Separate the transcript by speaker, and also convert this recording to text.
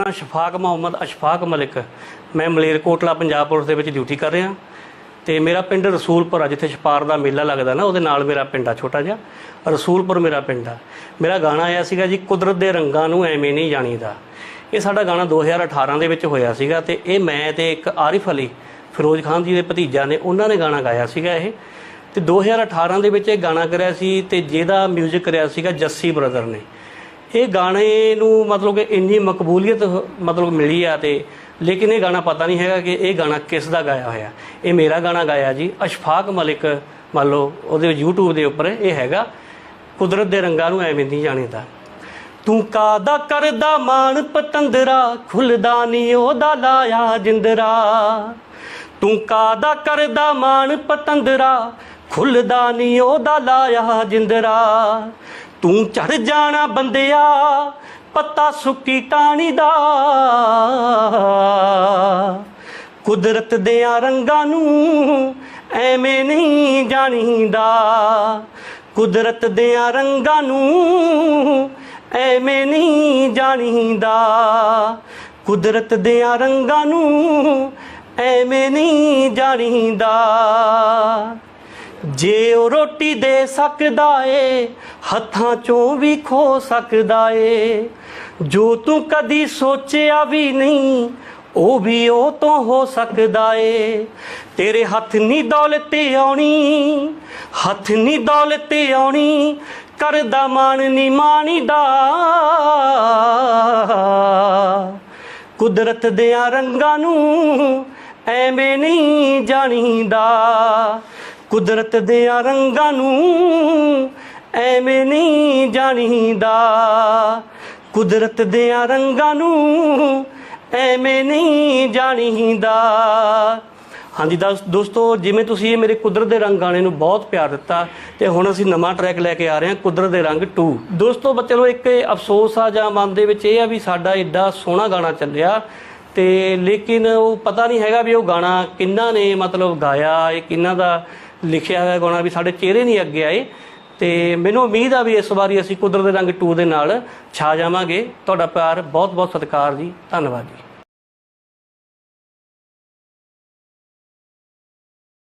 Speaker 1: ਨਾਮ ਸ਼ਫਾਕ ਮੁਹੰਮਦ, ਅਸ਼ਫਾਕ ਮਲਿਕ। ਮੈਂ ਮਲੇਰਕੋਟਲਾ ਪੰਜਾਬ ਪੁਲਿਸ ਦੇ ਵਿੱਚ ਡਿਊਟੀ ਕਰ ਰਿਹਾ। ਤੇ ਮੇਰਾ ਪਿੰਡ ਰਸੂਲਪੁਰ ਆ, ਜਿੱਥੇ ਛਪਾਰ ਦਾ ਮੇਲਾ ਲੱਗਦਾ ਨਾ, ਉਹਦੇ ਨਾਲ ਮੇਰਾ ਪਿੰਡ ਆ, ਛੋਟਾ ਜਿਹਾ। ਰਸੂਲਪੁਰ ਮੇਰਾ ਪਿੰਡ ਆ। ਮੇਰਾ ਗਾਣਾ ਆਇਆ ਸੀਗਾ ਜੀ, ਕੁਦਰਤ ਦੇ ਰੰਗਾਂ ਨੂੰ ਐਵੇਂ ਨਹੀਂ ਜਾਣੀਦਾ। ਇਹ ਸਾਡਾ ਗਾਣਾ 2018 ਦੇ ਵਿੱਚ ਹੋਇਆ ਸੀਗਾ ਤੇ ਇਹ ਮੈਂ ਤੇ ਇੱਕ ਆਰਿਫ ਅਲੀ, ਫਿਰੋਜ਼ ਖਾਨ ਜੀ ਦੇ ਭਤੀਜਾ ਨੇ, ਉਹਨਾਂ ਨੇ ਗਾਣਾ ਗਾਇਆ ਸੀਗਾ ਇਹ। ਤੇ 2018 ਦੇ ਵਿੱਚ ਇਹ ਗਾਣਾ ਕਰਿਆ ਸੀ ਤੇ ਜਿਹਦਾ 뮤직 ਕਰਿਆ ਸੀਗਾ ਜੱਸੀ ਬ੍ਰਦਰ ਨੇ। ਇਹ ਗਾਣੇ ਨੂੰ ਮਤਲਬ ਕਿ ਇੰਨੀ ਮਕਬੂਲੀਅਤ ਮਤਲਬ ਮਿਲੀ ਆ ਤੇ, ਲੇਕਿਨ ਇਹ ਗਾਣਾ ਪਤਾ ਨਹੀਂ ਹੈਗਾ ਕਿ ਇਹ ਗਾਣਾ ਕਿਸ ਦਾ ਗਾਇਆ ਹੋਇਆ। ਇਹ ਮੇਰਾ ਗਾਣਾ ਗਾਇਆ ਜੀ, ਅਸ਼ਫਾਕ ਮਲਿਕ, ਮੰਨ ਲਓ ਉਹਦੇ YouTube ਦੇ ਉੱਪਰ ਇਹ ਹੈਗਾ, ਕੁਦਰਤ ਦੇ ਰੰਗਾਂ ਨੂੰ ਐਵੇਂ ਨਹੀਂ ਜਾਣੀਦਾ। ਤੂੰ ਕਾਦਾ ਕਰਦਾ ਮਾਣ ਪਤੰਦਰਾ, ਖੁੱਲਦਾ ਨੀ ਉਹਦਾ ਲਾਇਆ ਜਿੰਦਰਾ। ਤੂੰ ਕਾਦਾ ਕਰਦਾ ਮਾਣ ਪਤੰਦਰਾ, ਖੁੱਲਦਾ ਨੀ ਉਹਦਾ ਲਾਇਆ ਜਿੰਦਰਾ। ਤੂੰ ਚੜ ਜਾਣਾ ਬੰਦਿਆ, ਪੱਤਾ ਸੁੱਕੀ ਟਾਣੀ ਦਾ। ਕੁਦਰਤ ਦੇ ਰੰਗਾਂ ਨੂੰ ਐਵੇਂ ਨਹੀਂ ਜਾਣੀਦਾ। ਕੁਦਰਤ ਦੇ ਰੰਗਾਂ ਨੂੰ ਐਵੇਂ ਨਹੀਂ ਜਾਣੀਦਾ। ਕੁਦਰਤ ਦੇ ਰੰਗਾਂ ਨੂੰ ਐਵੇਂ ਨਹੀਂ ਜਾਣੀਦਾ। ਜੇ ਉਹ ਰੋਟੀ ਦੇ ਸਕਦਾ ਏ, ਹੱਥਾਂ ਚੋਂ ਵੀ ਖੋ ਸਕਦਾ ਏ। ਜੋ ਤੂੰ ਕਦੀ ਸੋਚਿਆ ਵੀ ਨਹੀਂ, ਉਹ ਵੀ ਉਹ ਤੋਂ ਹੋ ਸਕਦਾ ਏ। ਤੇਰੇ ਹੱਥ ਨਹੀਂ ਦੌਲਤ ਆਉਣੀ, ਹੱਥ ਨਹੀਂ ਦੌਲਤ ਆਉਣੀ, ਕਰਦਾ ਮਾਣ ਨਹੀਂ ਮਾਣੀਦਾ। ਕੁਦਰਤ ਦੇ ਰੰਗਾਂ ਨੂੰ ਐਵੇਂ ਨਹੀਂ ਜਾਣੀਦਾ। ਕੁਦਰਤ ਦੇ ਰੰਗਾਂ ਨੂੰ ਐਵੇਂ ਨਹੀਂ ਜਾਣੀਦਾ। ਕੁਦਰਤ ਦੇ ਰੰਗਾਂ ਨੂੰ ਐਵੇਂ ਨਹੀਂ ਜਾਣੀਦਾ। ਹਾਂਜੀ ਦੋਸਤੋ, ਜਿਵੇਂ ਤੁਸੀਂ ਇਹ ਮੇਰੇ ਕੁਦਰਤ ਦੇ ਰੰਗ ਗਾਣੇ ਨੂੰ ਬਹੁਤ ਪਿਆਰ ਦਿੱਤਾ, ਤੇ ਹੁਣ ਅਸੀਂ ਨਵਾਂ ਟਰੈਕ ਲੈ ਕੇ ਆ ਰਹੇ ਹਾਂ, ਕੁਦਰਤ ਦੇ ਰੰਗ 2 ਦੋਸਤੋ ਬ- ਚਲੋ ਇੱਕ ਅਫਸੋਸ ਆ ਜਾਂ ਮਨ ਦੇ ਵਿੱਚ ਇਹ ਆ ਵੀ ਸਾਡਾ ਐਡਾ ਸੋਹਣਾ ਗਾਣਾ ਚੱਲਿਆ, ਤੇ ਲੇਕਿਨ ਉਹ ਪਤਾ ਨਹੀਂ ਹੈਗਾ ਵੀ ਉਹ ਗਾਣਾ ਕਿੰਨਾ ਨੇ ਮਤਲਬ ਗਾਇਆ, ਇਹ ਕਿੰਨਾ ਦਾ ਲਿਖਿਆ ਹੋਇਆ ਗਾਉਣਾ ਵੀ ਸਾਡੇ ਚਿਹਰੇ ਨਹੀਂ ਅੱਗੇ ਆਏ। ਤੇ ਮੈਨੂੰ ਉਮੀਦ ਆ ਵੀ ਇਸ ਵਾਰੀ ਅਸੀਂ ਕੁਦਰਤ ਦੇ ਰੰਗ 2 ਦੇ ਨਾਲ ਛਾ ਜਾਵਾਂਗੇ। ਤੁਹਾਡਾ ਪਿਆਰ ਬਹੁਤ ਬਹੁਤ ਸਤਿਕਾਰ ਜੀ। ਧੰਨਵਾਦ ਜੀ।